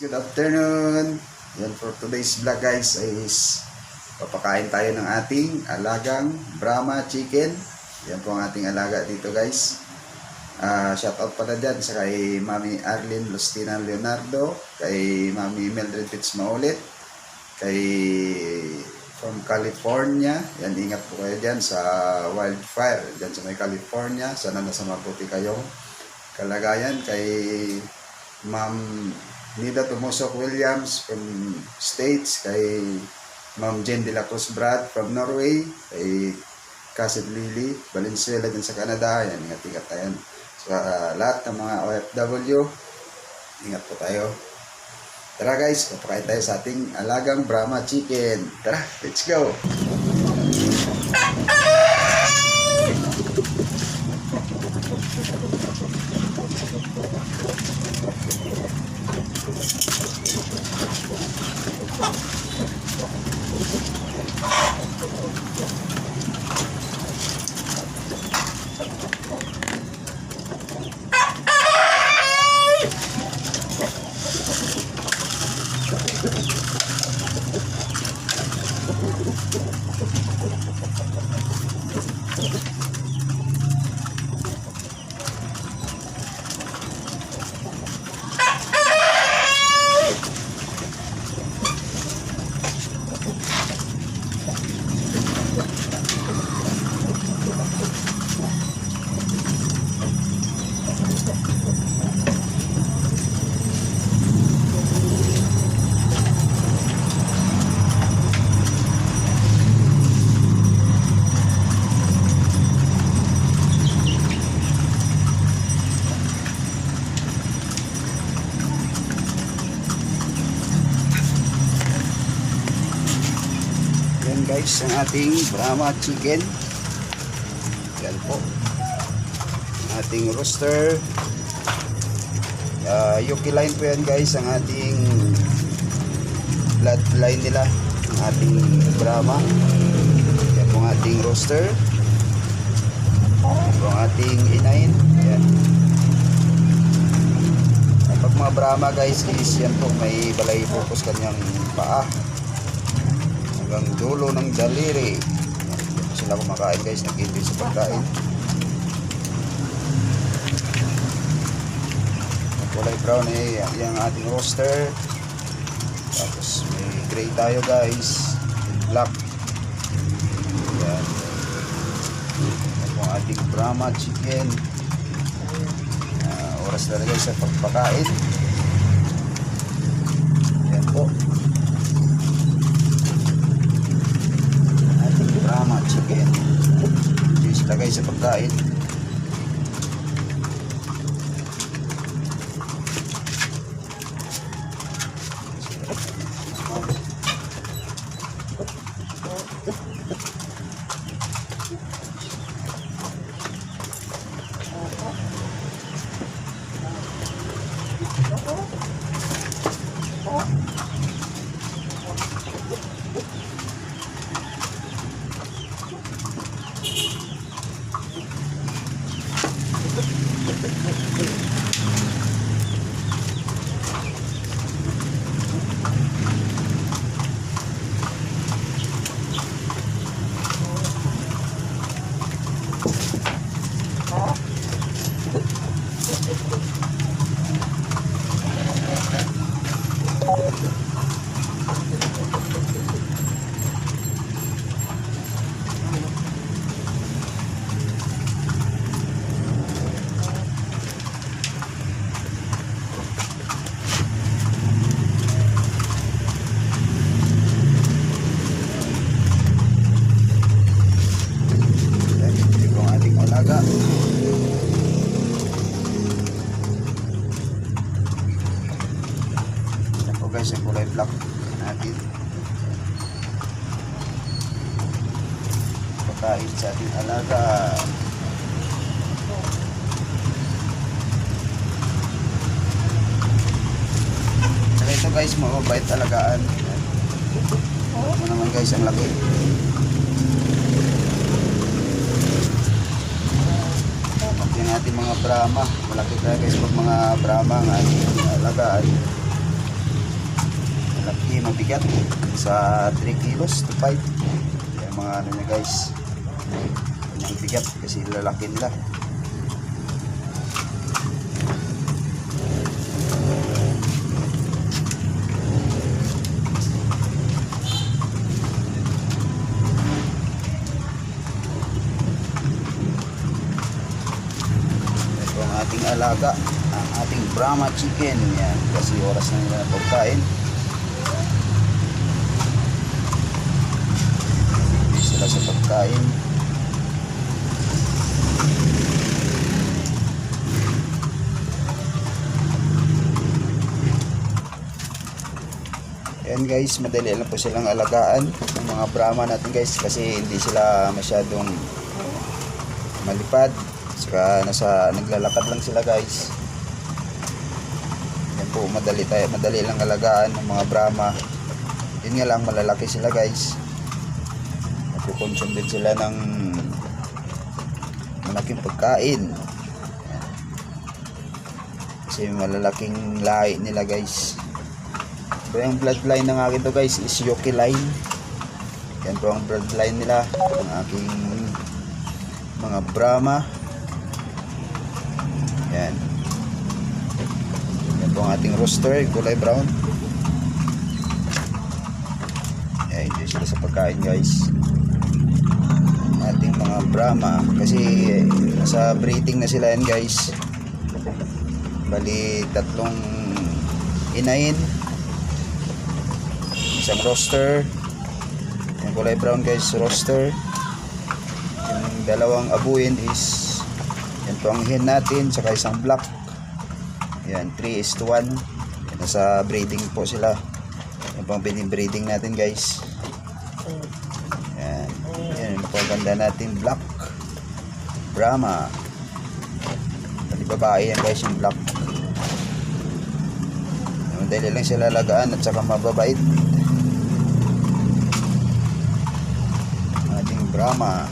Good afternoon. Yan for today's vlog guys is papakain tayo ng ating alagang Brahma chicken. Yan po ang ating alaga dito guys. Ah, shout out pala dyan sa kay Mami Arlene Lustina Leonardo, kay Mami Mildred Pitts Maulit, kay from California. Yan, ingat po kayo dyan sa wildfire. Dyan sa may California. Sana nasa mabuti kayong kalagayan. Kay Ma'am Nida Tumusok Williams from States. Kay Ma'am Jen De La Cruz Brad from Norway. Kay Casit Lily Valenzuela dyan sa Canada. Yan, ingat-ingat tayo. Sa ah, lahat ng mga OFW, ingat po tayo. Tara guys, papakain tayo sa ating alagang Brahma chicken. Tara, let's go! Guys, ang ating Brahma chicken. Yan po. Ang ating rooster. Uh, Yuki line po yan guys, ang ating bloodline nila. Ang ating Brahma. Yan po ang ating rooster. Yan po ang ating inahin. Yan. Pag mga Brahma guys is yan po may balay focus kanyang paa hanggang dulo ng daliri. Sila kumakain guys, nag-enjoy sa pagkain. Kulay brown eh, ang ating roaster. Tapos may gray tayo guys, black. Yan. Ang ating Brahma chicken. Ah, oras na guys sa pagpakain. Yan po. ating drama chicken. Please lagay sa pagkain. Yan, ito ang ating alaga. Yan po guys, yung kulay black natin. Pagkain sa ating alaga. Saka ito guys, mababait alagaan. Yan. Ano naman guys, ang laki. Yung ating mga Brahma. Malaki tayo guys pag mga Brahma ang ating alagaan. Bigat sa 3 kilos to 5 yung mga ano niya guys yung bigat kasi lalaki nila. Ating alaga ang ating Brahma chicken. Yan kasi oras na nila pagkain sila sa pagkain Yan guys, madali lang po silang alagaan ng mga Brahma natin guys kasi hindi sila masyadong malipad. Saka nasa naglalakad lang sila guys. Yan po, madali tayo, madali lang alagaan ng mga Brahma. Yun nga lang malalaki sila guys. Nagko-consume din sila ng malaking pagkain. Kasi malalaking lahi nila guys. So yung bloodline ng akin to guys is Yoki line. Yan po ang bloodline nila ng aking mga Brahma. Yan. Yan po ang ating rooster, kulay brown. Yan, enjoy sila sa pagkain guys. Ating mga Brahma. Kasi nasa breeding na sila yan guys. Bali tatlong inahin. Isang roster. Yung kulay brown guys roster. Yung dalawang abuin is yan po ang hen natin saka isang black. Yan 3 is to 1 yan, nasa breeding po sila. Yan po ang breeding natin guys yan yan po ang ganda natin black Brahma. Bali babae yan guys yung black. Madali lang sila lagaan at saka mababait. Ating Brahma.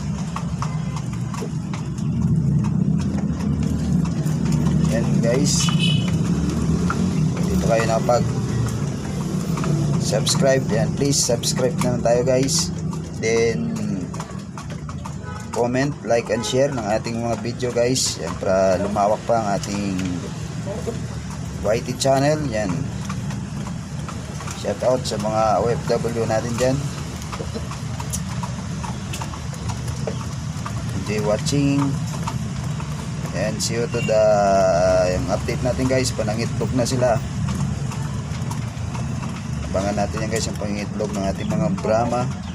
Yan guys. Dito kayo napag subscribe yan please subscribe naman tayo guys then comment, like and share ng ating mga video guys. Yan para lumawak pa ang ating YT channel. Yan. Shout out sa mga OFW natin dyan. Enjoy watching. And see you to the yung update natin guys. Panangitlog na sila. Abangan natin yan guys yung pangitlog ng ating mga Brahma